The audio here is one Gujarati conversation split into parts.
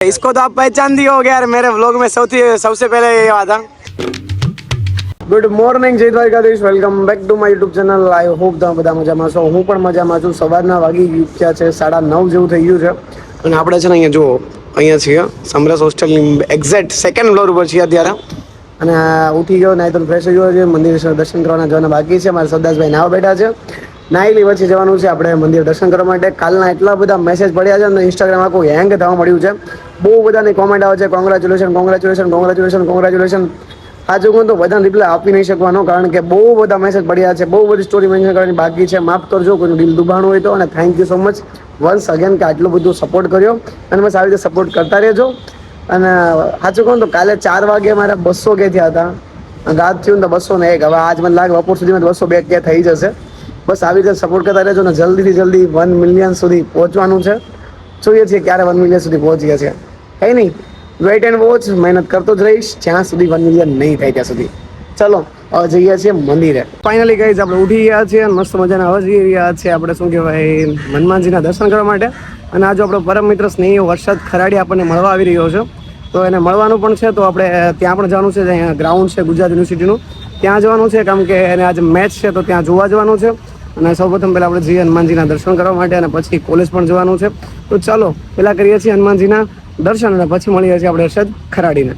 इसको तो आप पहचान दिए हो यार मेरे व्लॉग में સૌથી सबसे पहले ये आया था ગુડ મોર્નિંગ જય Dwarkadhish welcome back to my YouTube channel I hope તમે બધા મજામાં છો હું પણ મજામાં છું સવારના વાગી ગયા છે સાડા નવ જેવું થઈ ગયું છે અને આપણે છે ને અહીંયા જુઓ અહીંયા છીએ સમરસ હોસ્ટેલની એક્ઝેક્ટ સેકન્ડ ફ્લોર ઉપર છીએ અત્યારે અને આ ઉઠી ગયો નાઈ તો ફ્રેશ થઈ ગયો છે મંદિર દર્શન કરવાના જવાના બાકી છે મારા સરદાસભાઈ નાવા બેઠા છે નાઈલી વચ્ચે જવાનું છે આપણે મંદિર દર્શન કરવા માટે કાલના એટલા બધા મેસેજ પડ્યા છે અને ઇન્સ્ટાગ્રામ આખું હેંગ થવા મળ્યું છે બહુ બધાની કોમેન્ટ આવે છે કોંગ્રેચ્યુલેશન કોંગ્રેચ્યુલેશન કોંગ્રેચ્યુલેશન કોંગ્રેચ્યુલેશન આજે હું તો બધાને રિપ્લાય આપી નહીં શકવાનો, કારણ કે બહુ બધા મેસેજ પડ્યા છે, બહુ બધી સ્ટોરી મેન્શન કરવાની બાકી છે. માફ કરજો, કોઈનું દિલ દુભાણું હોય તો, અને thank you so much once again કે આટલું બધું સપોર્ટ કર્યો. અને બસ આવી રીતે સપોર્ટ કરતા રહેજો. અને સાચું કહું તો કાલે ચાર વાગે મારા બસો કે થયા હતા. ગાત થયું તો બસો ને એક. હવે આજ મને લાગે બપોર સુધીમાં બસો બે કે થઈ જશે. બસ આવી રીતે સપોર્ટ કરતા રહેજો ને જલ્દીથી જલ્દી વન મિલિયન સુધી પહોંચવાનું છે. જોઈએ છીએ ક્યારે વન મિલિયન સુધી પહોંચીએ છીએ. કંઈ નહીં. વેઇટ એન્ડ વોચ મહેનત કરતો જ રહીશ. જ્યાં સુધી વન મિલિયન નહીં થાય ત્યાં સુધી. ચલો, હવે જઈએ છીએ મંદિરે. ફાઇનલી ગઈ આપણે ઉઠી ગયા છીએ, મસ્ત મજાના હવે જઈ રહ્યા છીએ. આપણે શું કહેવાય, હનુમાનજીના દર્શન કરવા માટે. અને આજે આપણો પરમ મિત્ર સ્નેહી વરસાદ ખરાડી આપણને મળવા આવી રહ્યો છે. તો એને મળવાનું પણ છે, તો આપણે ત્યાં પણ જવાનું છે અહીંયા ગ્રાઉન્ડ છે, ગુજરાત યુનિવર્સિટીનું ત્યાં જવાનું છે કારણ કે એને આજે મેચ છે, તો ત્યાં જોવા જવાનું છે. અને સૌપ્રથમ પહેલાં આપણે જઈએ હનુમાનજીના દર્શન કરવા માટે અને પછી કોલેજ પણ જવાનું છે. તો ચાલો, પહેલાં કરીએ છીએ હનુમાનજીના દર્શન અને પછી મળીએ છીએ આપણે હર્ષદ ખરાડીને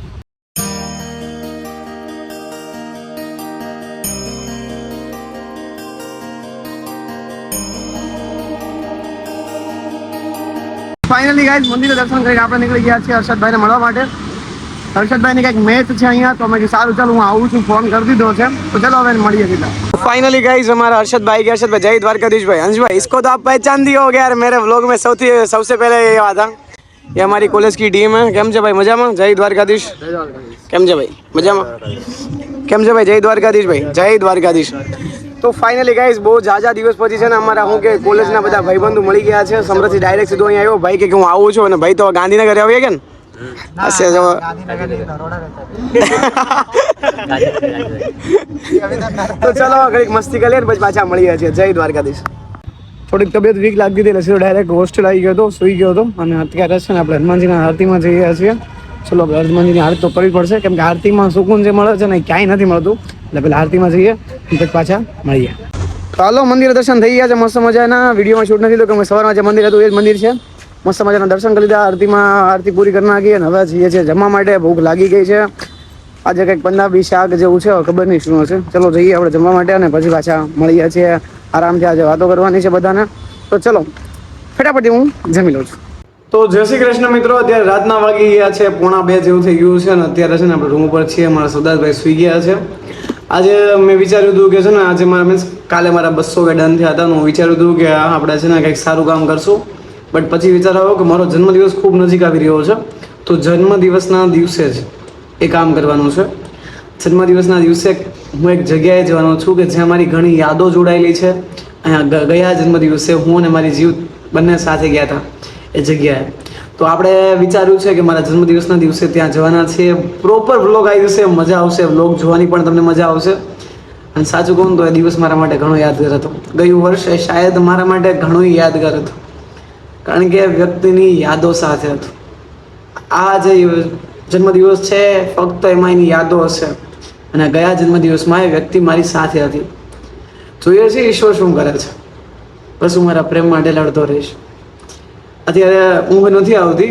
ફાઇનલી ગાઈઝ મંદિરે દર્શન કરીને આપણે નીકળી ગયા છીએ હર્ષદભાઈને મળવા માટે હર્ષદભાઈની કંઈક મેચ છે અહીંયા તો મેં કીધું સારું ચાલો હું આવું છું ફોન કરી દીધો છે તો ચલો હવે મળીએ સીધા फाइनली गाइस हमारा अरशद भाई के अरशद भाई जय द्वारकाधीश भाई अंश भाई इसको तो आप पहचान दिए होगे यार मेरे व्लॉग में સૌથી सबसे पहले ये आया था ये हमारी कॉलेज की टीम है કેમ છે ભાઈ મજામાં જય દ્વારકાધીશ કેમ છે ભાઈ મજામાં કેમ છે ભાઈ જય દ્વારકાધીશ ભાઈ જય દ્વારકાધીશ તો ફાઇનલી ગાઈઝ બહુ જાજા દિવસ પછી છે ને અમારા હું કે કોલેજના બધા ભાઈબંધુ મળી ગયા છે સમરથી ડાયરેક્ટ સીધો અહીંયા આવ્યો ભાઈ કે હું આવું છું અને ભાઈ તો ગાંધીનગર આવીએ કે ને હશે જો તો ચલો ઘડીક મસ્તી કરીએ ને પછી પાછા મળીએ છીએ જય દ્વારકાધીશ થોડીક તબિયત વીક લાગતી હતી, એટલે સીધો ડાયરેક્ટ હોસ્ટેલ આવી ગયો હતો, સુઈ ગયો હતો. અને અત્યારે છે ને આપણે હનુમાનજીના આરતીમાં જઈ રહ્યા છીએ. ચલો હનુમાનજીની આરતી તો કરવી પડશે, કેમ કે આરતીમાં સુકૂન જે મળે છે ને ક્યાંય નથી મળતું. એટલે પેલા આરતીમાં જઈએ પછી પાછા મળીએ. હાલો મંદિર દર્શન થઈ ગયા છે, મસ્ત મજાના. વિડીયોમાં શૂટ નથી લીધું કે સવારમાં જે મંદિર હતું એ જ મંદિર છે. મસ્ત મજાના દર્શન કરી લીધા, આરતીમાં, આરતી પૂરી કરી નાખી, અને હવે જઈએ છીએ જમવા માટે. ભૂખ લાગી ગઈ છે. આજે કંઈક વીસ શાક જેવું છે ખબર નહીં શું હશે. ચલો જઈએ આપણે જમવા માટે અને પછી પાછા મળીએ છીએ. આરામથી આજે વાતો કરવાની છે બધાને. તો ચલો, ફટાફટ હું જમી લઉં છું. તો જય શ્રી કૃષ્ણ મિત્રો, અત્યારે રાતના વાગી ગયા છે, પોણા બે જેવું થઈ ગયું છે અને અત્યારે છે ને આપણે રૂમ ઉપર છીએ, મારા સરદારભાઈ સુઈ ગયા છે. આજે મેં વિચાર્યું હતું કે છે ને, આજે મારા મીન્સ કાલે મારા બસો કે ડન થયા હતા હું વિચાર્યું હતું કે આપણે છે ને કંઈક સારું કામ કરશું. બટ પછી વિચાર આવ્યો કે મારો જન્મદિવસ ખૂબ નજીક આવી રહ્યો છે. તો જન્મદિવસના દિવસે જ એ કામ કરવાનું છે. જન્મદિવસના દિવસે હું એક જગ્યાએ જવાનો છું કે જ્યાં મારી ઘણી યાદો જોડાયેલી છે. અહીંયા ગયા ગયા જન્મદિવસે હું અને મારી જીવ બંને સાથે ગયા હતા એ જગ્યાએ. તો આપણે વિચાર્યું છે કે મારા જન્મદિવસના દિવસે ત્યાં જવાના છીએ. પ્રોપર વ્લોગ આવી જશે, મજા આવશે વ્લોગ જોવાની પણ તમને મજા આવશે. અને સાચું કહું તો એ દિવસ મારા માટે ઘણો યાદગાર હતો. ગયું વર્ષ શાયદ મારા માટે ઘણો યાદગાર હતું. કારણ કે વ્યક્તિની યાદો સાથે હતું. આ જે જન્મદિવસ છે, ફક્ત એમાં એની યાદો હશે. અને ગયા જન્મદિવસમાં એ વ્યક્તિ મારી સાથે હતી. જોઈએ છે, ઈશ્વર શું કરે છે? બસ હું મારા પ્રેમ માટે લડતો રહીશ. અત્યારે ઊંઘ નથી આવતી,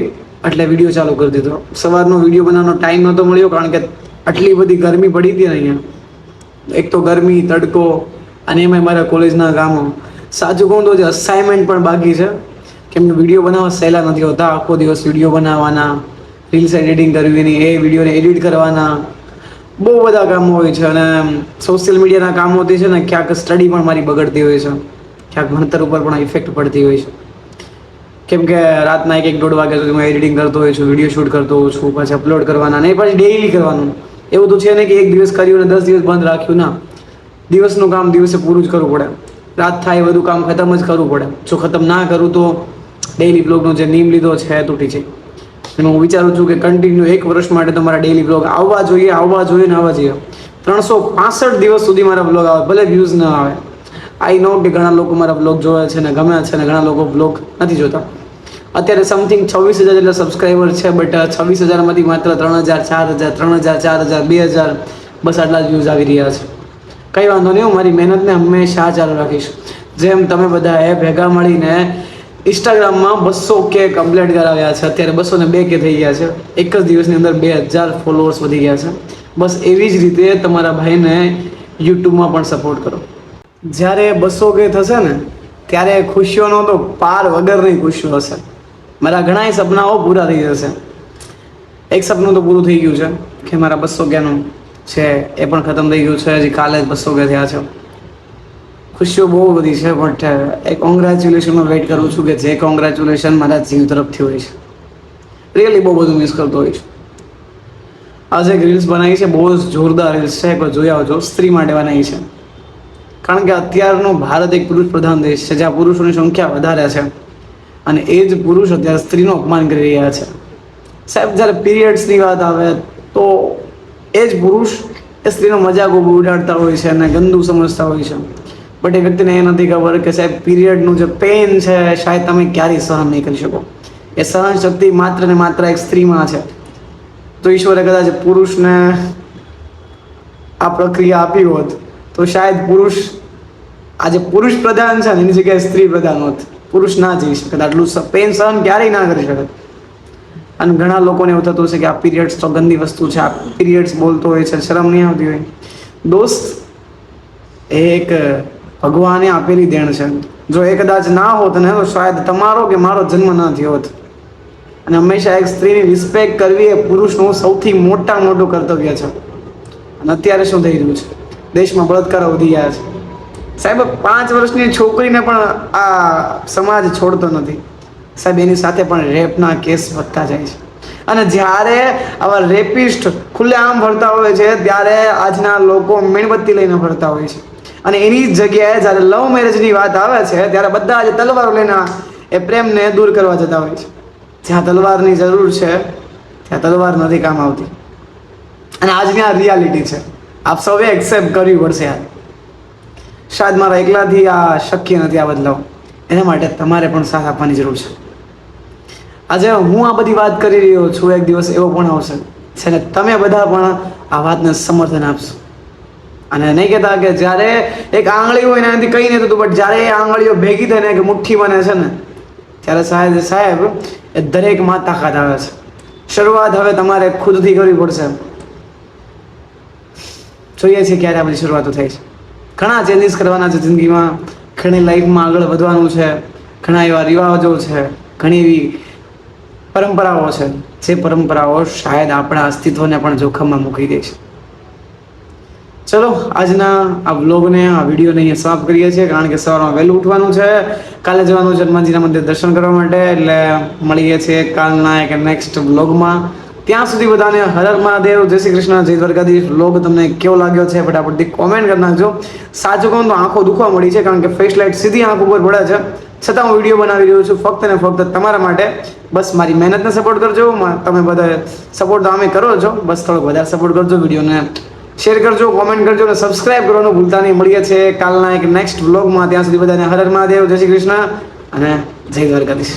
એટલે વીડિયો ચાલુ કરી દીધો. સવારનો વીડિયો બનાવવાનો ટાઈમ નહોતો મળ્યો, કારણ કે આટલી બધી ગરમી પડી હતી અહીંયા. એક તો ગરમી, તડકો, અને એમાંય મારા કોલેજના કામો સાચું કહું તો જે અસાઇનમેન્ટ પણ બાકી છે. કેમ કે વીડિયો બનાવવા સહેલા નથી હોતા, આખો દિવસ વીડિયો બનાવવાના. રીલ્સ એડિટિંગ કરવીની એ વિડીયોને એડિટ કરવાના. બહુ બધા કામો હોય છે અને સોશિયલ મીડિયાના કામોથી છે ને ક્યાંક સ્ટડી પણ મારી બગડતી હોય છે. ક્યાંક ભણતર ઉપર પણ ઇફેક્ટ પડતી હોય છે. કેમ કે રાતના એક એક દોઢ વાગ્યા સુધી હું એડિટિંગ કરતો હોઉં છું વીડિયો શૂટ કરતો હોઉં છું, પછી અપલોડ કરવાના અને પછી ડેઈલી કરવાનું. એવું તો છે ને કે એક દિવસ કર્યું અને દસ દિવસ બંધ રાખ્યું, ના. દિવસનું કામ દિવસે પૂરું જ કરવું પડે. રાત થાય બધું કામ ખતમ જ કરવું પડે. જો ખતમ ના કરું તો ડેઇલી બ્લોગનો જે નિયમ લીધો છે તૂટી જાય. અને હું વિચારું છું કે કન્ટિન્યુ એક વર્ષ માટે તમારા ડેલી બ્લોગ આવવા જોઈએ આવવા જોઈએ ને આવવા જોઈએ. ત્રણસો પાસઠ દિવસ સુધી મારા બ્લોગ આવે, ભલે વ્યૂઝ ન આવે. આઈ નો કે ઘણા લોકો મારા બ્લોગ જોવે છે ને ગમે છે ને ઘણા લોકો બ્લોગ નથી જોતા. અત્યારે સમથિંગ છવ્વીસ હજાર જેટલા સબસ્ક્રાઈબર છે બટ છવ્વીસ હજારમાંથી માત્ર ત્રણ હજાર, ચાર હજાર, ત્રણ હજાર, ચાર હજાર, બે હજાર બસ આટલા જ વ્યૂઝ આવી રહ્યા છે. કંઈ વાંધો નહીં હું, મારી મહેનતને હંમેશા ચાલુ રાખીશ. જેમ તમે બધાએ ભેગા મળીને ઇન્સ્ટાગ્રામમાં બસો કે કમ્પ્લેટ કરાવ્યા છે. અત્યારે બસો ને બે કે થઈ ગયા છે. એક જ દિવસની અંદર બે હજાર ફોલોઅર્સ વધી ગયા છે. બસ એવી જ રીતે તમારા ભાઈને યુટ્યુબમાં પણ સપોર્ટ કરો. જ્યારે બસો કે થશે ને, ત્યારે ખુશીઓનો તો પાર વગરની ખુશીઓ હશે. મારા ઘણાય સપનાઓ પૂરા થઈ જશે. એક સપનું તો પૂરું થઈ ગયું છે કે મારા બસો કેનું છે એ પણ ખતમ થઈ ગયું છે. હજી કાલે જ બસો કે થયા છે. ખુશીઓ બહુ બધી છે બટ એક કોંગ્રેચ્યુલેશનનો વેઇટ કરું છું કે જે કોંગ્રેચ્યુલેશન મારા જીવ તરફથી હોય છે. રિયલી બહુ બધું મિસ કરતો હોય છું. આજે એક રીલ્સ બનાવી છે, બહુ જ જોરદાર રીલ્સ છે એક જોઈ આવજો. સ્ત્રી માટે બનાવી છે. કારણ કે અત્યારનો ભારત એક પુરુષ પ્રધાન દેશ છે, જ્યાં પુરુષોની સંખ્યા વધારે છે. અને એ જ પુરુષ અત્યારે સ્ત્રીનું અપમાન કરી રહ્યા છે. સાહેબ, જ્યારે પીરિયડ્સની વાત આવે, તો એ જ પુરુષ એ સ્ત્રીનો મજાક ઊભો ઉડાડતા હોય છે અને ગંદુ સમજતા હોય છે. બટ એ વ્યક્તિને એ નથી ખબર કે સાહેબ, પીરિયડનું જે પેન છે, શાયદ તમે ક્યારેય સહન નહીં કરી શકો. એ સહન શક્તિ માત્ર ને માત્ર એક સ્ત્રીમાં છે. તો ઈશ્વરે કદાચ પુરુષને આ પ્રક્રિયા આપી હોત, તો શાયદ પુરુષ આજે પુરુષ પ્રધાન છે એની જગ્યાએ સ્ત્રી પ્રધાન હોત. પુરુષ ના જઈ શકે. આટલું પેન સહન ક્યારેય ના કરી શકે. અને ઘણા લોકોને એવું થતું હશે કે આ પીરિયડ્સ તો ગંદી વસ્તુ છે, આ પીરિયડ્સ બોલતો હોય છે, શરમ નહીં આવતી હોય. દોસ્ત એક ભગવાને આપેલી દેણ છે. જો એ કદાચ ના હોત ને, તો શાયદ તમારો કે મારો જન્મ ના થયો હોત. અને હંમેશા એક સ્ત્રીની રિસ્પેક્ટ કરવી એ પુરુષનું સૌથી મોટા મોટું કર્તવ્ય છે. અને અત્યારે શું થઈ રહ્યું છે? દેશમાં બળાત્કારો વધી ગયા છે. સાહેબ પાંચ વર્ષની છોકરીને પણ આ સમાજ છોડતો નથી. સાહેબ, એની સાથે પણ રેપના કેસ વધતા જાય છે. અને જ્યારે આવા રેપિસ્ટ ખુલ્લેઆમ ફરતા હોય છે, ત્યારે આજના લોકો મીણબત્તી લઈને ફરતા હોય છે. અને એની જગ્યાએ જ્યારે લવ મેરેજની વાત આવે છે, ત્યારે બધા જ તલવારો લઈને એ પ્રેમને દૂર કરવા જતા હોય છે. જ્યાં તલવારની જરૂર છે, ત્યાં તલવાર નથી કામ આવતી. અને આજની આ રિયાલિટી છે, આપ સૌએ એક્સેપ્ટ કરવી પડશે યાર શાયદ મારા એકલાથી આ શક્ય નથી આ બદલાવ. એના માટે તમારે પણ સાથ આપવાની જરૂર છે. આજે હું આ બધી વાત કરી રહ્યો છું, એક દિવસ એવો પણ આવશે છે ને તમે બધા પણ આ વાતને સમર્થન આપશો. અને નહીં કહેતા કે જ્યારે એક આંગળી હોય એનાથી કંઈ નહીં થતું બટ જ્યારે એ આંગળીઓ ભેગી થઈને કે મુઠ્ઠી બને છે ને, ત્યારે સાહેબ સાહેબ, એ દરેકમાં તાકાત આવે છે. શરૂઆત હવે તમારે ખુદથી કરવી પડશે. જોઈએ છીએ ક્યારે આ બધી શરૂઆતો થઈ છે. ઘણા ચેન્જીસ કરવાના છે જિંદગીમાં. ઘણી લાઈફમાં આગળ વધવાનું છે. ઘણા એવા રિવાજો છે. ઘણી એવી પરંપરાઓ છે. જે પરંપરાઓ શાયદ આપણા અસ્તિત્વને પણ જોખમમાં મૂકી દે છે. ચલો, આજના આ બ્લોગને આ વિડીયોને અહીંયા સમાપ્ત કરીએ છીએ, કારણ કે સવારમાં વહેલું ઉઠવાનું છે. કાલે જવાનું છે હનુમાનજીના મંદિર દર્શન કરવા માટે, એટલે મળીએ છીએ કાલના એક નેક્સ્ટ બ્લોગમાં ત્યાં સુધી બધાને હર હર મહાદેવ, જય શ્રી કૃષ્ણ, જય દ્વારકાધીશ. બ્લોગ તમને કેવો લાગ્યો છે, ફટાફટથી કોમેન્ટ કરી નાખજો. સાચું કહું તો આંખો દુખવા મળી છે, કારણ કે ફેસ લાઇટ સીધી આંખ ઉપર પડે છે. છતાં હું વીડિયો બનાવી રહ્યો છું ફક્ત ને ફક્ત તમારા માટે. બસ મારી મહેનતને સપોર્ટ કરજો તમે બધા સપોર્ટ તો અમે કરો છો. બસ થોડો વધારે સપોર્ટ કરજો, વિડીયોને શેર કરજો કોમેન્ટ કરજો અને સબસ્ક્રાઇબ કરવાનું ભૂલતા નહીં. મળીએ છીએ કાલના એક નેક્સ્ટ વ્લોગમાં ત્યાં સુધી બધાને હર હર મહાદેવ. જય શ્રી કૃષ્ણ અને જય દ્વારકાધીશ.